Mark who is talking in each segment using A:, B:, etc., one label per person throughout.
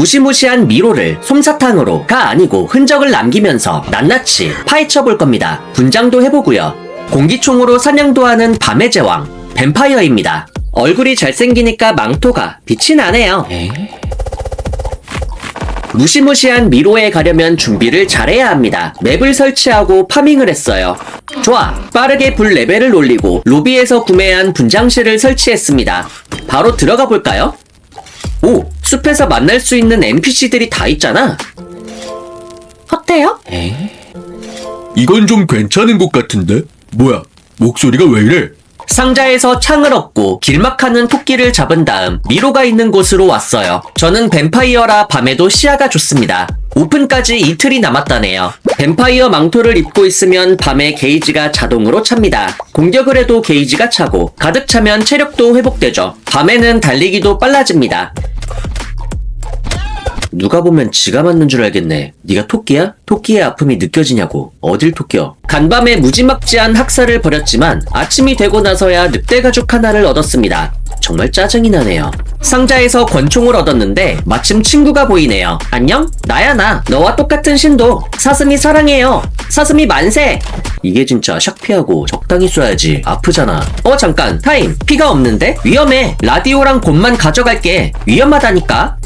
A: 무시무시한 미로를 솜사탕으로 가 아니고 흔적을 남기면서 낱낱이 파헤쳐 볼 겁니다. 분장도 해보고요. 공기총으로 사냥도 하는 밤의 제왕 뱀파이어입니다. 얼굴이 잘생기니까 망토가 빛이 나네요. 무시무시한 미로에 가려면 준비를 잘해야 합니다. 맵을 설치하고 파밍을 했어요. 좋아. 빠르게 불 레벨을 올리고 로비에서 구매한 분장실을 설치했습니다. 바로 들어가 볼까요? 오, 숲에서 만날 수 있는 NPC들이 다 있잖아. 어때요?
B: 이건 좀 괜찮은 것 같은데? 뭐야, 목소리가 왜 이래?
A: 상자에서 창을 얻고 길막하는 토끼를 잡은 다음 미로가 있는 곳으로 왔어요. 저는 뱀파이어라 밤에도 시야가 좋습니다. 오픈까지 이틀이 남았다네요. 뱀파이어 망토를 입고 있으면 밤에 게이지가 자동으로 찹니다. 공격을 해도 게이지가 차고 가득 차면 체력도 회복되죠. 밤에는 달리기도 빨라집니다. 누가 보면 지가 맞는 줄 알겠네. 네가 토끼야? 토끼의 아픔이 느껴지냐고. 어딜 토끼여? 간밤에 무지막지한 학살을 벌였지만 아침이 되고 나서야 늑대 가죽 하나를 얻었습니다. 정말 짜증이 나네요. 상자에서 권총을 얻었는데 마침 친구가 보이네요. 안녕? 나야 나. 너와 똑같은 신도. 사슴이 사랑해요. 사슴이 만세. 이게 진짜 샥 피하고 적당히 쏴야지. 아프잖아. 어 잠깐 타임. 피가 없는데? 위험해. 라디오랑 곰만 가져갈게. 위험하다니까.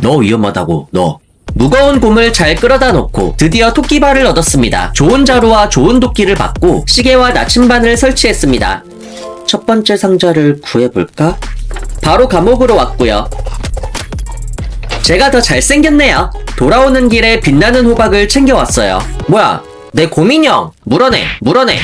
A: 너 위험하다고 너 무거운 곰을 잘 끌어다 놓고 드디어 토끼발을 얻었습니다. 좋은 자루와 좋은 도끼를 받고 시계와 나침반을 설치했습니다. 첫 번째 상자를 구해볼까? 바로 감옥으로 왔고요. 제가 더 잘생겼네요. 돌아오는 길에 빛나는 호박을 챙겨왔어요. 뭐야, 내 곰인형 물어내, 물어내.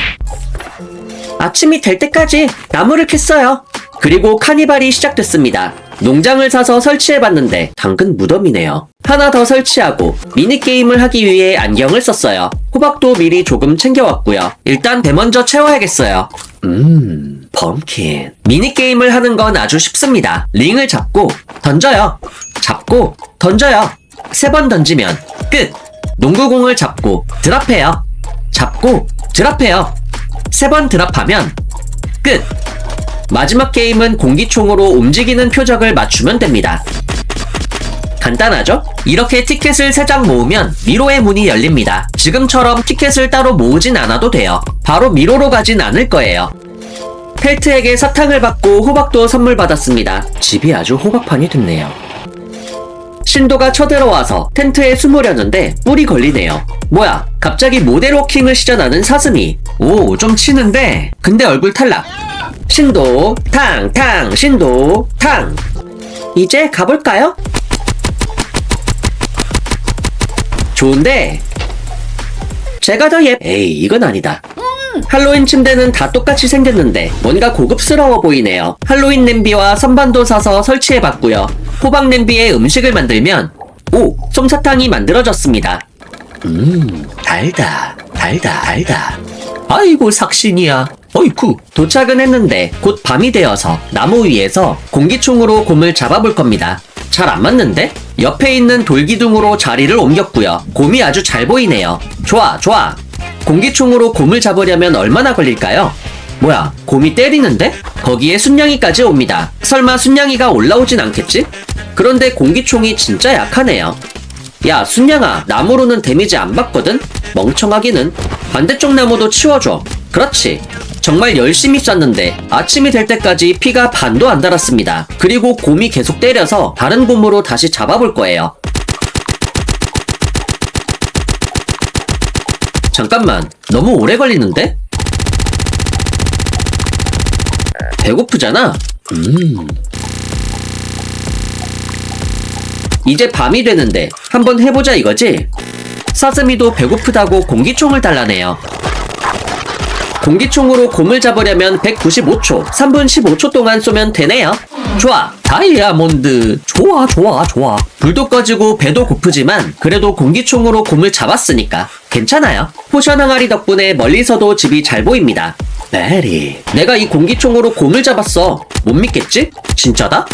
A: 아침이 될 때까지 나무를 캤어요. 그리고 카니발이 시작됐습니다. 농장을 사서 설치해봤는데 당근 무덤이네요. 하나 더 설치하고 미니게임을 하기 위해 안경을 썼어요. 호박도 미리 조금 챙겨왔고요. 일단 배 먼저 채워야겠어요. 음, 펌킨. 미니게임을 하는 건 아주 쉽습니다. 링을 잡고 던져요. 잡고 던져요. 세 번 던지면 끝. 농구공을 잡고 드랍해요. 잡고 드랍해요. 세 번 드랍하면 끝. 마지막 게임은 공기총으로 움직이는 표적을 맞추면 됩니다. 간단하죠? 이렇게 티켓을 3장 모으면 미로의 문이 열립니다. 지금처럼 티켓을 따로 모으진 않아도 돼요. 바로 미로로 가진 않을 거예요. 펠트에게 사탕을 받고 호박도 선물 받았습니다. 집이 아주 호박판이 됐네요. 신도가 쳐들어와서 텐트에 숨으려는데 뿔이 걸리네요. 뭐야, 갑자기 모델 워킹을 시전하는 사슴이. 오, 좀 치는데. 근데 얼굴 탈락. 신도, 탕, 탕, 신도, 탕. 이제 가볼까요? 좋은데. 제가 더 예. 에이, 이건 아니다. 할로윈 침대는 다 똑같이 생겼는데 뭔가 고급스러워 보이네요. 할로윈 냄비와 선반도 사서 설치해봤고요. 호박 냄비에 음식을 만들면 오! 솜사탕이 만들어졌습니다. 음, 달다, 달다, 달다. 아이고 삭신이야. 어이쿠. 도착은 했는데 곧 밤이 되어서 나무 위에서 공기총으로 곰을 잡아볼 겁니다. 잘 안 맞는데? 옆에 있는 돌기둥으로 자리를 옮겼고요. 곰이 아주 잘 보이네요. 좋아, 좋아. 공기총으로 곰을 잡으려면 얼마나 걸릴까요? 뭐야, 곰이 때리는데? 거기에 순냥이까지 옵니다. 설마 순냥이가 올라오진 않겠지? 그런데 공기총이 진짜 약하네요. 야, 순냥아, 나무로는 데미지 안 받거든? 멍청하기는. 반대쪽 나무도 치워줘. 그렇지. 정말 열심히 쐈는데 아침이 될 때까지 피가 반도 안 달았습니다. 그리고 곰이 계속 때려서 다른 곰으로 다시 잡아볼 거예요. 잠깐만, 너무 오래 걸리는데? 배고프잖아? 음. 이제 밤이 되는데 한번 해보자 이거지? 사슴이도 배고프다고 공기총을 달라네요. 공기총으로 곰을 잡으려면 195초, 3분 15초 동안 쏘면 되네요. 좋아, 다이아몬드. 좋아, 좋아, 좋아. 불도 꺼지고 배도 고프지만 그래도 공기총으로 곰을 잡았으니까 괜찮아요. 포션 항아리 덕분에 멀리서도 집이 잘 보입니다. 메리, 내가 이 공기총으로 곰을 잡았어. 못 믿겠지? 진짜다?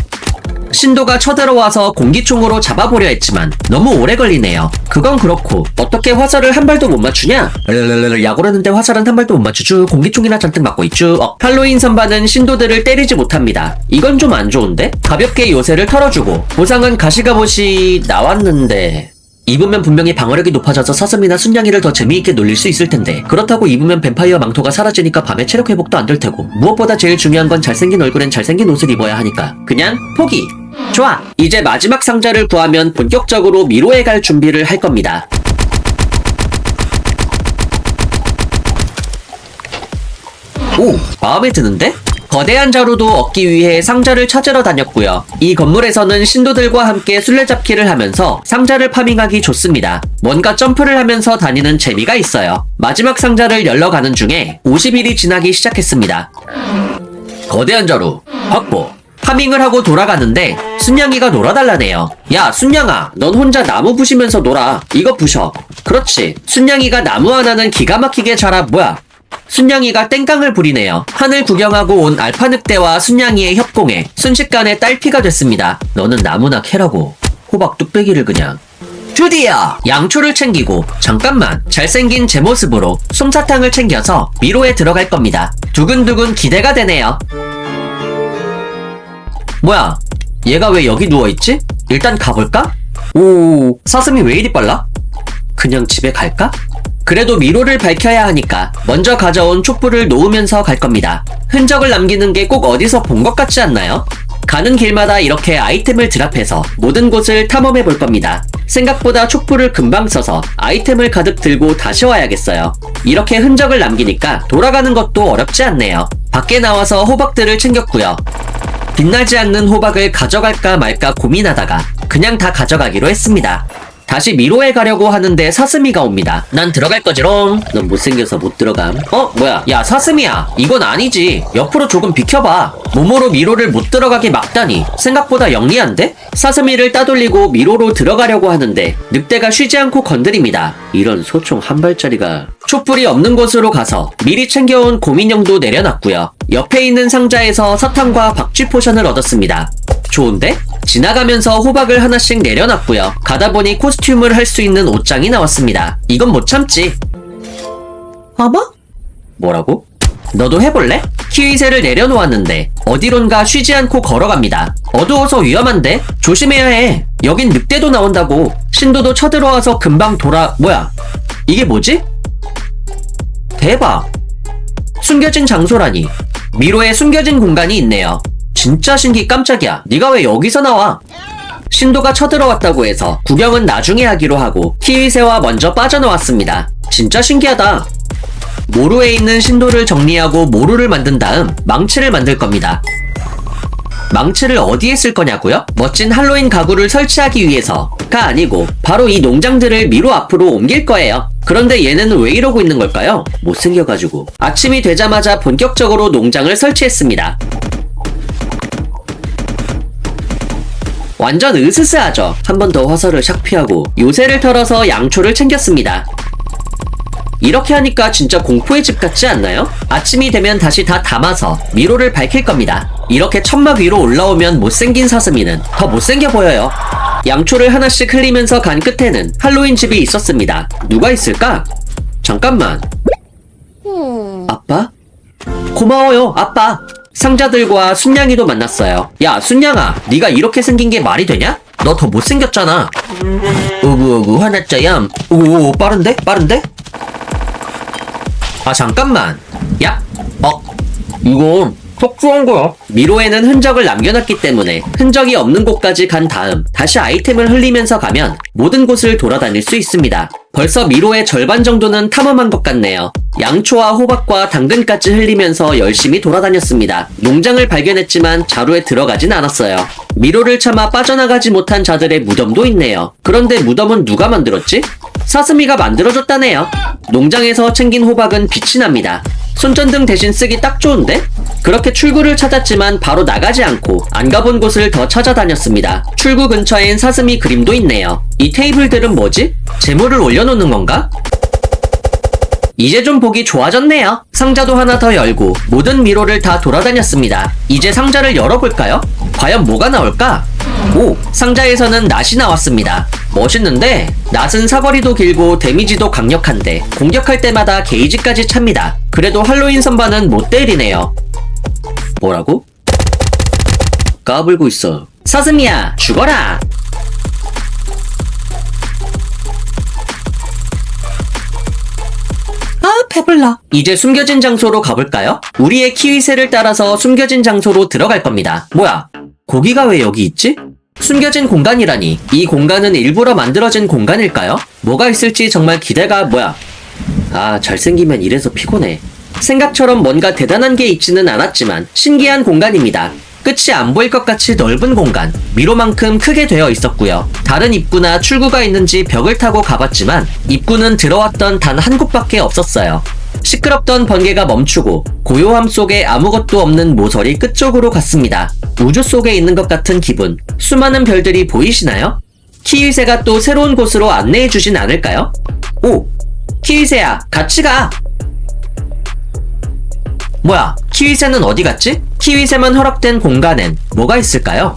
A: 신도가 쳐들어와서 공기총으로 잡아보려 했지만 너무 오래 걸리네요. 그건 그렇고 어떻게 화살을 한 발도 못 맞추냐? 랄랄랄랄, 야구라는데 화살은 한 발도 못 맞추죠. 공기총이나 잔뜩 맞고 있죠. 어, 할로윈 선반은 신도들을 때리지 못합니다. 이건 좀 안 좋은데? 가볍게 요새를 털어주고 보상은 가시가봇이 나왔는데 입으면 분명히 방어력이 높아져서 사슴이나 순양이를 더 재미있게 놀릴 수 있을 텐데. 그렇다고 입으면 뱀파이어 망토가 사라지니까 밤에 체력 회복도 안 될 테고. 무엇보다 제일 중요한 건 잘생긴 얼굴엔 잘생긴 옷을 입어야 하니까. 그냥 포기! 좋아! 이제 마지막 상자를 구하면 본격적으로 미로에 갈 준비를 할 겁니다. 오! 마음에 드는데? 거대한 자루도 얻기 위해 상자를 찾으러 다녔고요. 이 건물에서는 신도들과 함께 술래잡기를 하면서 상자를 파밍하기 좋습니다. 뭔가 점프를 하면서 다니는 재미가 있어요. 마지막 상자를 열러 가는 중에 50일이 지나기 시작했습니다. 거대한 자루 확보. 파밍을 하고 돌아가는데 순양이가 놀아달라네요. 야 순양아, 넌 혼자 나무 부시면서 놀아. 이거 부셔. 그렇지. 순양이가 나무 하나는 기가 막히게 자라 뭐야? 순양이가 땡깡을 부리네요. 하늘 구경하고 온 알파 늑대와 순양이의 협공에 순식간에 딸피가 됐습니다. 너는 나무나 캐라고. 호박 뚝배기를 그냥. 드디어 양초를 챙기고 잠깐만 잘생긴 제 모습으로 솜사탕을 챙겨서 미로에 들어갈 겁니다. 두근두근 기대가 되네요. 뭐야? 얘가 왜 여기 누워있지? 일단 가볼까? 오, 사슴이 왜 이리 빨라? 그냥 집에 갈까? 그래도 미로를 밝혀야 하니까 먼저 가져온 촛불을 놓으면서 갈 겁니다. 흔적을 남기는 게 꼭 어디서 본 것 같지 않나요? 가는 길마다 이렇게 아이템을 드랍해서 모든 곳을 탐험해 볼 겁니다. 생각보다 촛불을 금방 써서 아이템을 가득 들고 다시 와야겠어요. 이렇게 흔적을 남기니까 돌아가는 것도 어렵지 않네요. 밖에 나와서 호박들을 챙겼고요. 빛나지 않는 호박을 가져갈까 말까 고민하다가 그냥 다 가져가기로 했습니다. 다시 미로에 가려고 하는데 사슴이가 옵니다. 난 들어갈 거지롱. 넌 못생겨서 못 들어감. 어? 뭐야? 야, 사슴이야. 이건 아니지. 옆으로 조금 비켜봐. 몸으로 미로를 못 들어가게 막다니. 생각보다 영리한데? 사슴이를 따돌리고 미로로 들어가려고 하는데 늑대가 쉬지 않고 건드립니다. 이런 소총 한 발짜리가. 촛불이 없는 곳으로 가서 미리 챙겨온 고민형도 내려놨고요. 옆에 있는 상자에서 사탕과 박쥐 포션을 얻었습니다. 좋은데? 지나가면서 호박을 하나씩 내려놨고요. 가다 보니 코스튬을 할 수 있는 옷장이 나왔습니다. 이건 못 참지. 어머? 뭐라고? 너도 해볼래? 키위새를 내려놓았는데 어디론가 쉬지 않고 걸어갑니다. 어두워서 위험한데 조심해야 해. 여긴 늑대도 나온다고. 신도도 쳐들어와서 금방 돌아. 뭐야? 이게 뭐지? 대박. 숨겨진 장소라니. 미로에 숨겨진 공간이 있네요. 진짜 신기 깜짝이야. 네가 왜 여기서 나와? 신도가 쳐들어왔다고 해서 구경은 나중에 하기로 하고 키위새와 먼저 빠져나왔습니다. 진짜 신기하다. 모루에 있는 신도를 정리하고 모루를 만든 다음 망치를 만들 겁니다. 망치를 어디에 쓸 거냐고요? 멋진 할로윈 가구를 설치하기 위해서가 아니고 바로 이 농장들을 미로 앞으로 옮길 거예요. 그런데 얘는 왜 이러고 있는 걸까요? 못생겨가지고. 아침이 되자마자 본격적으로 농장을 설치했습니다. 완전 으스스하죠. 한 번 더 화살을 샥 피하고 요새를 털어서 양초를 챙겼습니다. 이렇게 하니까 진짜 공포의 집 같지 않나요? 아침이 되면 다시 다 담아서 미로를 밝힐 겁니다. 이렇게 천막 위로 올라오면 못생긴 사슴이는 더 못생겨 보여요. 양초를 하나씩 흘리면서 간 끝에는 할로윈 집이 있었습니다. 누가 있을까? 잠깐만. 아빠? 고마워요, 아빠. 상자들과 순양이도 만났어요. 야, 순양아, 네가 이렇게 생긴 게 말이 되냐? 너 더 못생겼잖아. 우구우구 화났자얌. 오, 빠른데? 빠른데? 아, 잠깐만. 야, 어, 이건 속주한 거야. 미로에는 흔적을 남겨놨기 때문에 흔적이 없는 곳까지 간 다음 다시 아이템을 흘리면서 가면 모든 곳을 돌아다닐 수 있습니다. 벌써 미로의 절반 정도는 탐험한 것 같네요. 양초와 호박과 당근까지 흘리면서 열심히 돌아다녔습니다. 농장을 발견했지만 자루에 들어가진 않았어요. 미로를 참아 빠져나가지 못한 자들의 무덤도 있네요. 그런데 무덤은 누가 만들었지? 사슴이가 만들어줬다네요. 농장에서 챙긴 호박은 빛이 납니다. 손전등 대신 쓰기 딱 좋은데? 그렇게 출구를 찾았지만 바로 나가지 않고 안 가본 곳을 더 찾아다녔습니다. 출구 근처엔 사슴이 그림도 있네요. 이 테이블들은 뭐지? 재물을 올려놓는 건가? 이제 좀 보기 좋아졌네요. 상자도 하나 더 열고 모든 미로를 다 돌아다녔습니다. 이제 상자를 열어볼까요? 과연 뭐가 나올까? 오, 상자에서는 낫이 나왔습니다. 멋있는데 낫은 사거리도 길고 데미지도 강력한데 공격할 때마다 게이지까지 찹니다. 그래도 할로윈 선반은 못 때리네요. 뭐라고? 까불고 있어. 사슴이야, 죽어라! 아, 배불러. 이제 숨겨진 장소로 가볼까요? 우리의 키위새를 따라서 숨겨진 장소로 들어갈 겁니다. 뭐야? 고기가 왜 여기 있지? 숨겨진 공간이라니. 이 공간은 일부러 만들어진 공간일까요? 뭐가 있을지 정말 기대가, 뭐야? 아, 잘생기면 이래서 피곤해. 생각처럼 뭔가 대단한 게 있지는 않았지만 신기한 공간입니다. 끝이 안 보일 것 같이 넓은 공간, 미로만큼 크게 되어 있었고요. 다른 입구나 출구가 있는지 벽을 타고 가봤지만 입구는 들어왔던 단 한 곳밖에 없었어요. 시끄럽던 번개가 멈추고 고요함 속에 아무것도 없는 모서리 끝쪽으로 갔습니다. 우주 속에 있는 것 같은 기분. 수많은 별들이 보이시나요? 키위새가 또 새로운 곳으로 안내해 주진 않을까요? 오! 키위새야, 같이 가! 뭐야, 키위새는 어디 갔지? 키위새만 허락된 공간엔 뭐가 있을까요?